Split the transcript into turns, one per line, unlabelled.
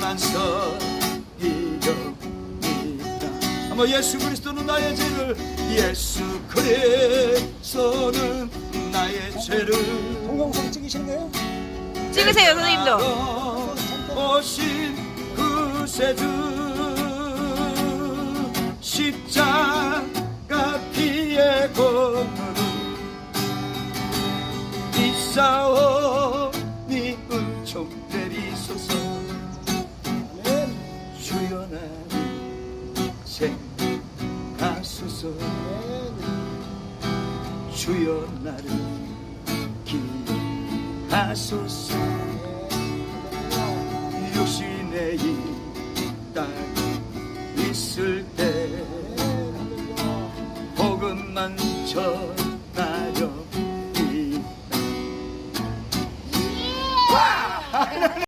감사이옵니다 한번 예수 그리스도는 나의 죄를 예수 그리스도는 나의 죄를
동영상 찍으시는 거예요?
찍으세요 선생님도
오신 구세주 십자가 피의 공로를 이사오니 은총 내리소서. 생각하소서
아멘.
주여 나를 기하소서 육신의 이땅 있을 때 복음만 전하려